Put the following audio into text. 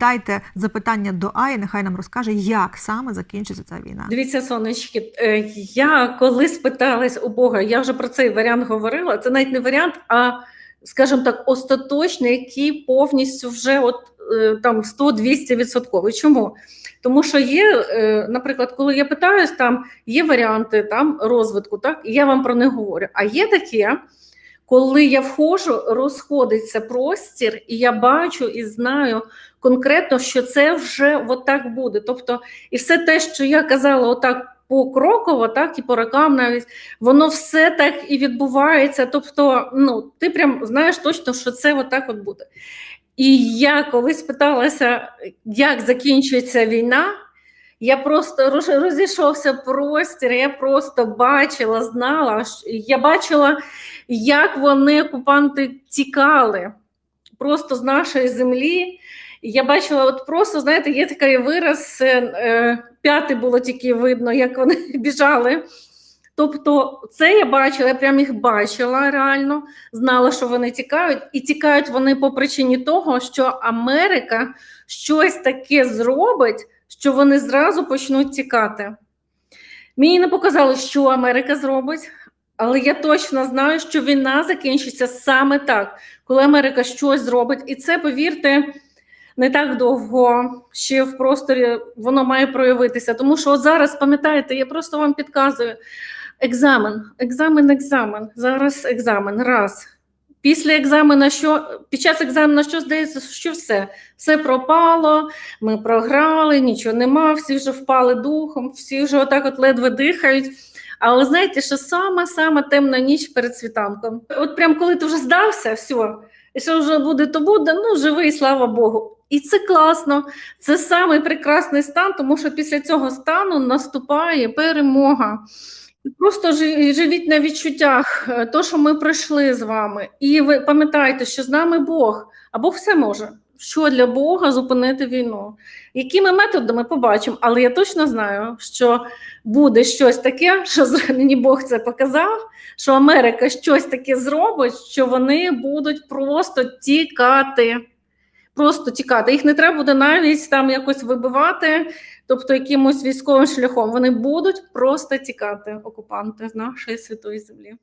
дайте запитання до Аї, нехай нам розкаже, як саме закінчиться ця війна. Дивіться, сонечки, е, я коли спиталась у Бога, я вже про цей варіант говорила. Це навіть не варіант, а скажімо так, остаточний, який повністю вже от е, там 100-200 відсотковий. Чому? Тому що є, е, наприклад, коли я питаюсь, там є варіанти там розвитку, так і я вам про них говорю. А є таке, коли я входжу, розходиться простір, і я бачу і знаю конкретно, що це вже отак буде. Тобто, і все те, що я казала, отак покроково, так і по рокам навіть воно все так і відбувається. Тобто, ну ти прям знаєш точно, що це отак от буде. І я коли спиталася, як закінчується війна. Я просто розійшовся простір, я просто бачила, знала, я бачила, як вони, окупанти, тікали просто з нашої землі. Я бачила, от просто, знаєте, є такий вираз, е, е, п'яти було тільки видно, як вони біжали. Тобто, це я бачила, я прям їх бачила реально, знала, що вони тікають, і тікають вони по причині того, що Америка щось таке зробить, що вони зразу почнуть тікати. Мені не показали, що Америка зробить, але я точно знаю, що війна закінчиться саме так, коли Америка щось зробить. І це, повірте, не так довго ще в просторі воно має проявитися. Тому що от зараз, пам'ятаєте, я просто вам підказую: екзамен, екзамен, екзамен. Зараз екзамен. Раз. Після екзамена, що під час екзамену, що здається, що все, все пропало, ми програли, нічого нема, всі вже впали духом, всі вже отак от ледве дихають. Але знаєте, що сама темна ніч перед світанком. От прям коли ти вже здався, все, і що вже буде, то буде, ну живий, слава Богу. І це класно, це самий прекрасний стан, тому що після цього стану наступає перемога. Просто жи- живіть на відчуттях, е, то, що ми пройшли з вами. І ви пам'ятайте, що з нами Бог, а Бог все може. Що для Бога зупинити війну? Якими методами побачимо, але я точно знаю, що буде щось таке, що мені Бог це показав, що Америка щось таке зробить, що вони будуть просто тікати. Просто тікати. Їх не треба буде навіть там якось вибивати, тобто якимось військовим шляхом. Вони будуть просто тікати, окупанти з нашої святої землі.